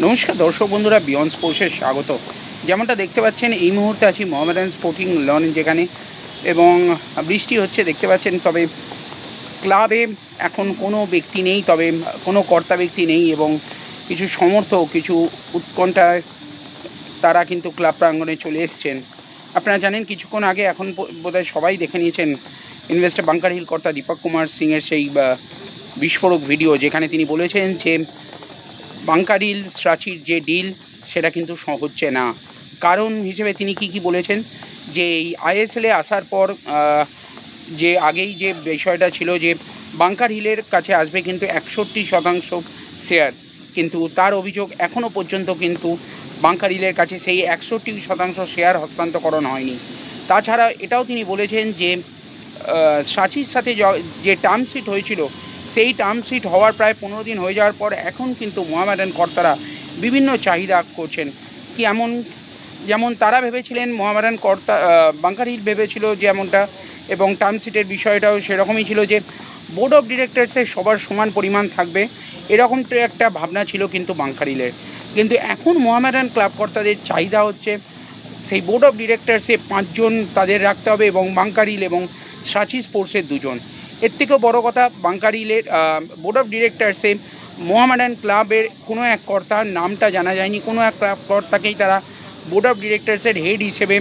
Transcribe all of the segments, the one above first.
নমস্কার দর্শক বন্ধুরা বিয়ন্ড স্পোর্টসে স্বাগত। যেমনটা দেখতে পাচ্ছেন, এই মুহূর্তে আছি মোহামেডান স্পোর্টিং লন যেখানে এবং বৃষ্টি হচ্ছে, দেখতে পাচ্ছেন, তবে ক্লাবে এখন কোনো ব্যক্তি নেই, তবে কোনো কর্তা ব্যক্তি নেই এবং কিছু সমর্থক, কিছু উৎকণ্ঠায় তারা কিন্তু ক্লাব প্রাঙ্গণে চলে এসছেন। আপনারা জানেন, কিছুক্ষণ আগে এখন বোধ- বোধহয় সবাই দেখে নিয়েছেন ইনভেস্টার বাংকার হিল কর্তা দীপক কুমার সিংয়ের সেই বিস্ফোরক ভিডিও, যেখানে তিনি বলেছেন যে বাংকারিল স্ট্রাচির যে ডিল সেটা কিন্তু হচ্ছে না। কারণ হিসেবে তিনি কি কি বলেছেন? যে এই আইএসএলে আসার পর যে আগেই যে বিষয়টা ছিল যে বাংকার হিলের কাছে আসবে কিন্তু একষট্টি শতাংশ শেয়ার কিন্তু তার অভিযোগ এখনও পর্যন্ত কিন্তু বাংকার হিলের কাছে সেই একষট্টি শতাংশ শেয়ার হস্তান্তরকরণ হয়নি। তাছাড়া এটাও তিনি বলেছেন যে সাচির সাথে যে টার্মশিট হয়েছিল সেই টার্ম শিট হওয়ার প্রায় পনেরো দিন হয়ে যাওয়ার পর এখন কিন্তু মোহামেডান কর্তারা বিভিন্ন চাহিদা করছেন। কি এমন, যেমন তারা ভেবেছিলেন মোহামেডান কর্তা বাংকার হিল ভেবেছিল যেমনটা এবং টার্ম শিটের বিষয়টাও সেরকমই ছিল যে বোর্ড অফ ডিরেক্টরসের সবার সমান পরিমাণ থাকবে। এরকম একটা ভাবনা ছিল কিন্তু বাংকার হিলের কিন্তু এখন মোহামেডান ক্লাব কর্তাদের চাহিদা হচ্ছে সেই বোর্ড অফ ডিরেক্টরসে পাঁচজন তাদের রাখতে হবে এবং বাংকারিল এবং সাচি স্পোর্টসের দুজন। এর থেকেও বড় কথা বাংকারিলের বোর্ড অফ ডিরেক্টরসে মোহামেডান ক্লাবের কোনো এক কর্তার নামটা জানা যায়নি। কোনো এক ক্লাব কর্তাকেই তারা বোর্ড অফ ডিরেক্টরসের হেড হিসেবে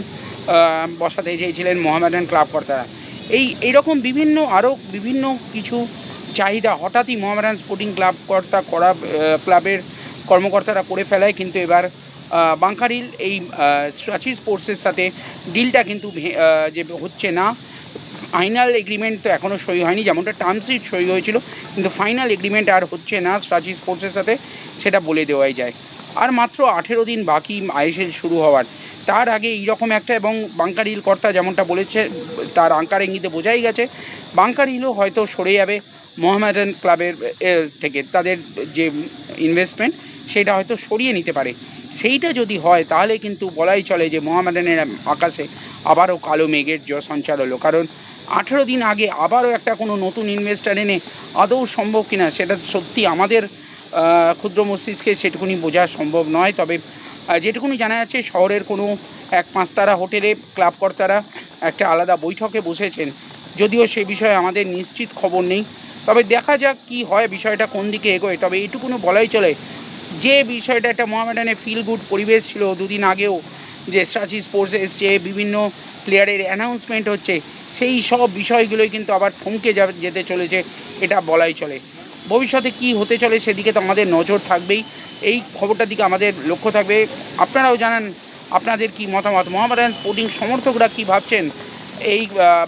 বসাতে চেয়েছিলেন মোহামেডান ক্লাব কর্তারা। এই, এইরকম বিভিন্ন আরও বিভিন্ন কিছু চাহিদা হঠাৎই মোহামেডান স্পোর্টিং ক্লাব কর্তা করা ক্লাবের কর্মকর্তারা করে ফেলায়। কিন্তু এবার বাঙ্কারিল এই সাচি স্পোর্টসের সাথে ডিলটা কিন্তু যে হচ্ছে না। ফাইনাল এগ্রিমেন্ট তো এখনও সই হয়নি, যেমনটা টার্ম শিট সই হয়েছিল, কিন্তু ফাইনাল এগ্রিমেন্ট আর হচ্ছে না সাচি স্পোর্টসের সাথে সেটা বলে দেওয়াই যায়। আর মাত্র আঠেরো দিন বাকি আইএসএল শুরু হওয়ার। তার আগে এইরকম একটা এবং বাংকার হিল কর্তা যেমনটা বলেছে, তার আঙ্কার ইঙ্গিতে বোঝাই গেছে বাংকার হিলও হয়তো সরে যাবে মোহামেডান ক্লাবের থেকে। তাদের যে ইনভেস্টমেন্ট সেটা হয়তো সরিয়ে নিতে পারে। সেইটা যদি হয়, তাহলে কিন্তু বলাই চলে যে মোহামেডানের আকাশে আবারও কালো মেঘের জ সঞ্চার হলো। কারণ আঠেরো দিন আগে আবারও একটা কোনো নতুন ইনভেস্টার এনে আদৌ সম্ভব কিনা সেটা সত্যি আমাদের ক্ষুদ্র মস্তিষ্কে সেটুকুনি বোঝা সম্ভব নয়। তবে যেটুকুনি জানা যাচ্ছে শহরের কোনো এক পাঁচতারা হোটেলে ক্লাব কর্তারা একটা আলাদা বৈঠকে বসেছেন। যদিও সে বিষয়ে আমাদের নিশ্চিত খবর নেই। তবে দেখা যাক কি হয়, বিষয়টা কোন দিকে এগোয়। তবে এইটুকুনো বলাই চলে, যে বিষয়টা একটা মোহামেডানে ফিল গুড পরিবেশ ছিল দুদিন আগেও, যে স্ট্রাচি স্পোর্টস এসছে, বিভিন্ন প্লেয়ারের অ্যানাউন্সমেন্ট হচ্ছে সেই সব বিষয়গুলোই কিন্তু আবার থমকে যেতে চলেছে, এটা বলাই চলে। ভবিষ্যতে কি হতে চলে সেদিকে তো আমাদের নজর থাকবেই। এই খবরটার দিকে আমাদের লক্ষ্য থাকবে। আপনারাও জানান, আপনাদের কি মতামত? মোহামেডান স্পোর্টিং সমর্থকরা কি ভাবছেন? এই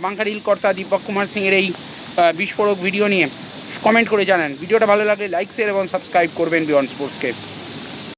বাংকারিল কর্তা দীপক কুমার সিংয়ের এই বিস্ফোরক ভিডিও নিয়ে। কমেন্ট করে জানান। ভিডিওটা ভালো লাগলে লাইক, শেয়ার এবং সাবস্ক্রাইব করবেন বিয়ন্ড স্পোর্টসকে।